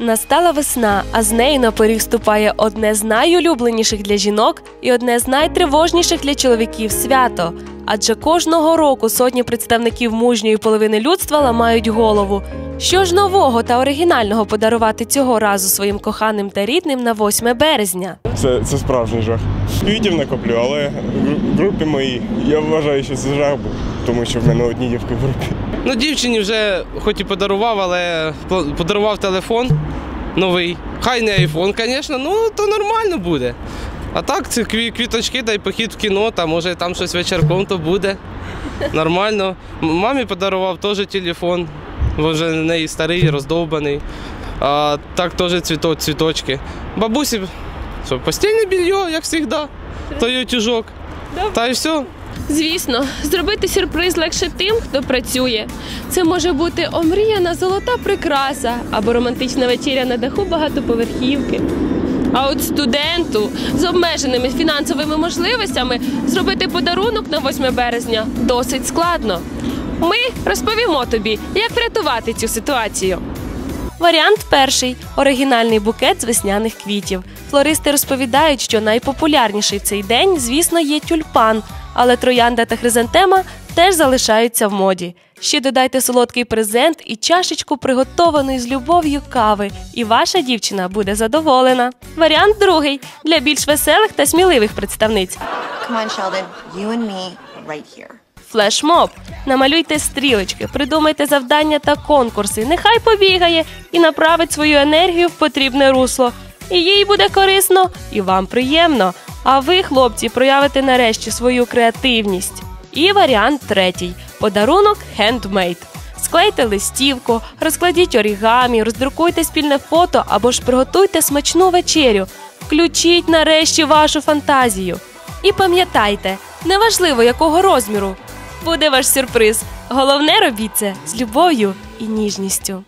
Настала весна, а з нею на поріг ступає одне з найулюбленіших для жінок і одне з найтривожніших для чоловіків свято. Адже кожного року сотні представників мужньої половини людства ламають голову. Що ж нового та оригінального подарувати цього разу своїм коханим та рідним на 8 березня? Це, це справжній жах. Квітів накоплю, але в групі моїй я вважаю, що це жах був, тому що в мене одні дівки в групі. Ну, дівчині вже хоч і подарував, але подарував телефон новий. Хай не айфон, звісно, ну то нормально буде. А так, кві- квіточки, дай похід в кіно, та може там щось вечірком, то буде. Нормально. Мамі подарував теж телефон, бо вже в неї старий, роздовбаний. А так теж цвіто, цвіточки. Бабусі, що, постільне більйо, як завжди, то й утюжок. Та й все. Звісно, зробити сюрприз легше тим, хто працює. Це може бути омріяна золота прикраса або романтична вечеря на даху багатоповерхівки. А от студенту з обмеженими фінансовими можливостями зробити подарунок на 8 березня досить складно. Ми розповімо тобі, як врятувати цю ситуацію. Варіант перший оригінальний букет з весняних квітів. Флористи розповідають, що найпопулярніший в цей день, звісно, є тюльпан, але троянда та хризантема теж залишаються в моді. Ще додайте солодкий презент і чашечку приготованої з любов'ю кави, і ваша дівчина буде задоволена. Варіант другий для більш веселих та сміливих представниць. Come on, Sheldon. You and me right here. Флешмоб. Намалюйте стрілочки, придумайте завдання та конкурси. Нехай побігає і направить свою енергію в потрібне русло. І їй буде корисно, і вам приємно. А ви, хлопці, проявите нарешті свою креативність. І варіант третій: подарунок хендмейд. Склейте листівку, розкладіть орігамі, роздрукуйте спільне фото або ж приготуйте смачну вечерю. Включіть нарешті вашу фантазію. І пам'ятайте, неважливо якого розміру буде ваш сюрприз. Головне робіть це з любов'ю і ніжністю.